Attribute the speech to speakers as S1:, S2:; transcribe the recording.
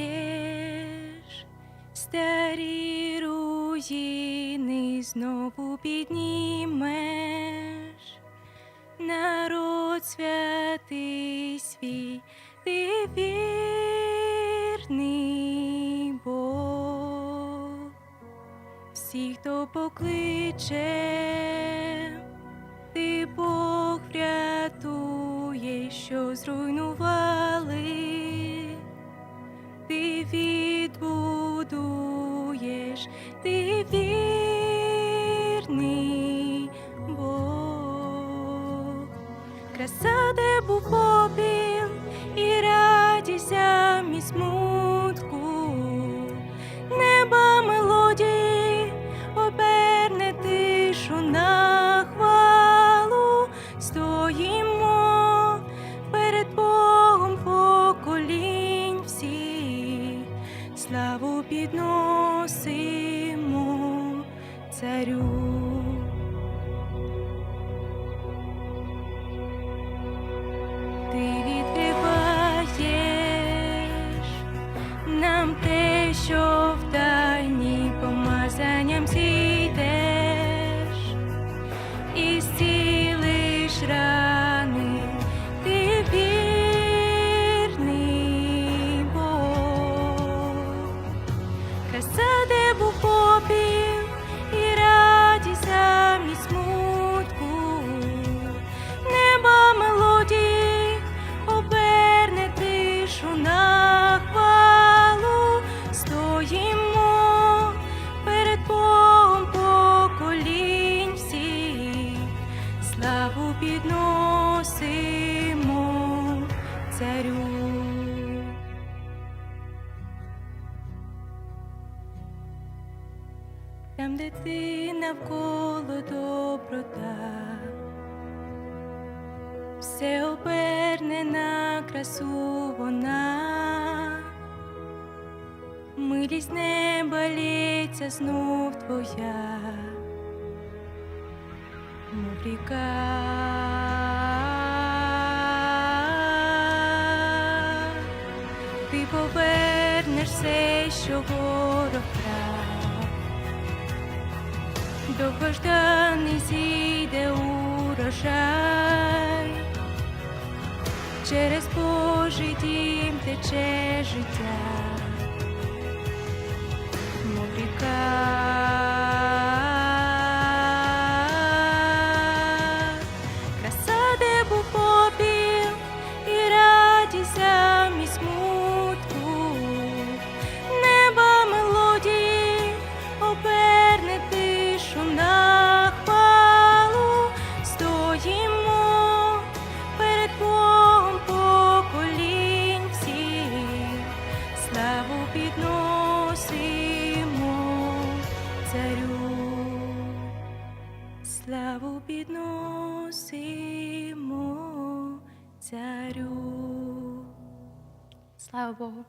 S1: розіб'єш, старі руїни знову піднімеш, народ святий свій, ти вірний Бог. Всі, хто покличе, ти Бог врятує, що зруйнували, ти відбудуєш, ти вірний Бог. Краса, де був попіл і радість замість смутку, неба мелодії оберне тишу на хвалу, стоїмо підносимо царю. Там, де ти навколо доброта, все оберне на красу вона, милість неба лється знов твоя, мов ріка. Ти повернеш все, що ворог вкрав. Довгожданий зійде урожай, через Божий дім тече життя, мов ріка. Краса, де був підносимо царю. Слава Богу.